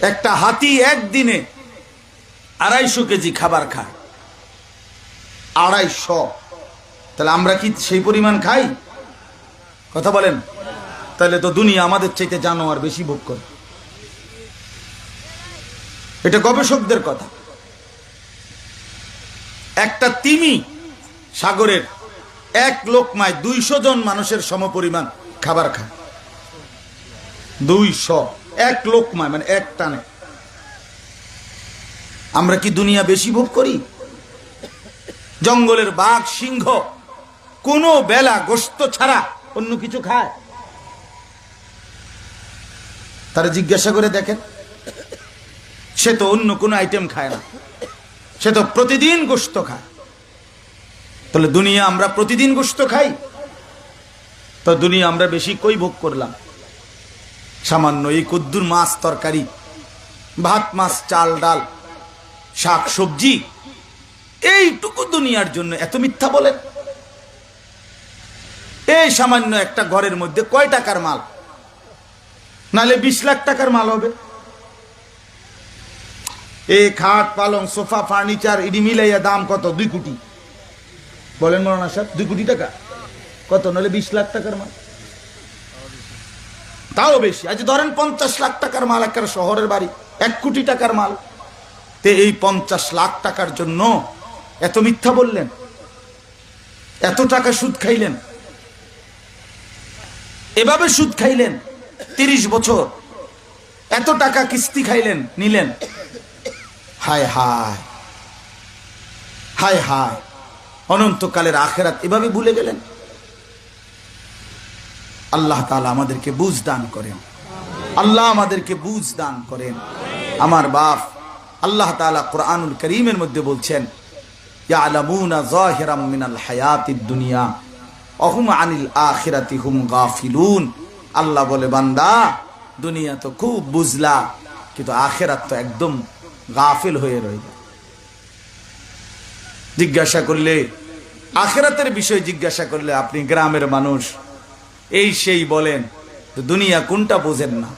একটা হাতি একদিনে আড়াইশো কেজি খাবার খায়। আড়াইশো। তাহলে আমরা কি সেই পরিমাণ খাই? কথা বলেন। তাহলে তো দুনিয়া আমাদের চাইতে জানোয়ার বেশি ভোগ করে। এটা গবেষকদের কথা। একটা তিমি সাগরের এক লোকমায় দুইশো জন মানুষের সমপরিমাণ খাবার খায়। দুইশো। এক লোকমায় মানে এক টানে। আমরা কি দুনিয়া বেশি ভোগ করি? জঙ্গলের বাঘ, সিংহ, কোনো বেলা গোস্ত ছাড়া অন্য কিছু খায়? তারা জিজ্ঞাসা করে দেখেন, সে তো অন্য কোনো আইটেম খায় না। সে তো প্রতিদিন গোস্ত খায়। তাহলে দুনিয়া আমরা প্রতিদিন গোস্ত খাই? তো দুনিয়া আমরা বেশি কই ভোগ করলাম? সামান্য এই কদ্দুর মাছ তরকারি, ভাত, মাছ, চাল, ডাল, শাক, সবজি, এইটুকু দুনিয়ার জন্য এত মিথ্যা বলেন? এই সামান্য একটা ঘরের মধ্যে কয় টাকার মাল? নালে বিশ লাখ টাকার মাল হবে। এই খাট পালং, সোফা, ফার্নিচার, ইডি মিলাইয়া দাম কত? দুই কোটি। বলেন মরানা সাহেব, দুই কোটি টাকা। কত? নাহলে বিশ লাখ টাকার মাল। তাও বেশি। আজ ধরেন পঞ্চাশ লাখ টাকার মাল একটা শহরের বাড়ি, এক কোটি টাকার মাল। তে এই পঞ্চাশ লাখ টাকার জন্য এত মিথ্যা বললেন? এত টাকা সুদ খাইলেন? এভাবে সুদ খাইলেন? তিরিশ বছর। এত টাকা কিস্তি খাইলেন, নিলেন? হায় হায়। হায় হায়। অনন্তকালের আখেরাত এভাবে ভুলে গেলেন? আল্লাহ তালা আমাদেরকে বুঝ দান করেন। আল্লাহ আমাদেরকে বুঝ দান করেন। আমার বাপ আল্লাহ তালা কোরআনুল করিমের মধ্যে বলছেন দুনিয়া, অহুম আনিল আখিরাতি হুম গাফিলুন। আল্লাহ বলে, বান্দা, দুনিয়া তো খুব বুঝলা, কিন্তু আখেরাত তো একদম গাফিল হয়ে রইল। জিজ্ঞাসা করলে, আখেরাতের বিষয়ে জিজ্ঞাসা করলে আপনি গ্রামের মানুষ এই সেই বলেন, দুনিয়া কোনটা বোঝেন না?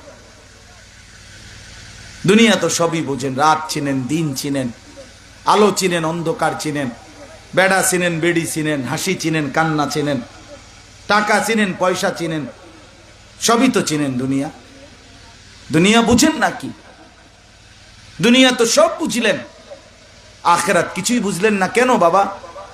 দুনিয়া তো সবই বোঝেন, রাত চিনেন, দিন চিনেন, আলো চিনেন, অন্ধকার চিনেন, বেড়া চিনেন, বেড়ি চিনেন, হাসি চিনেন, কান্না চিনেন, টাকা চিনেন, পয়সা চিনেন, সবই তো চিনেন দুনিয়া। দুনিয়া বুঝেন নাকি দুনিয়া তো সব বুঝলেন, আখেরাত কিছুই বুঝলেন না। কেন বাবা?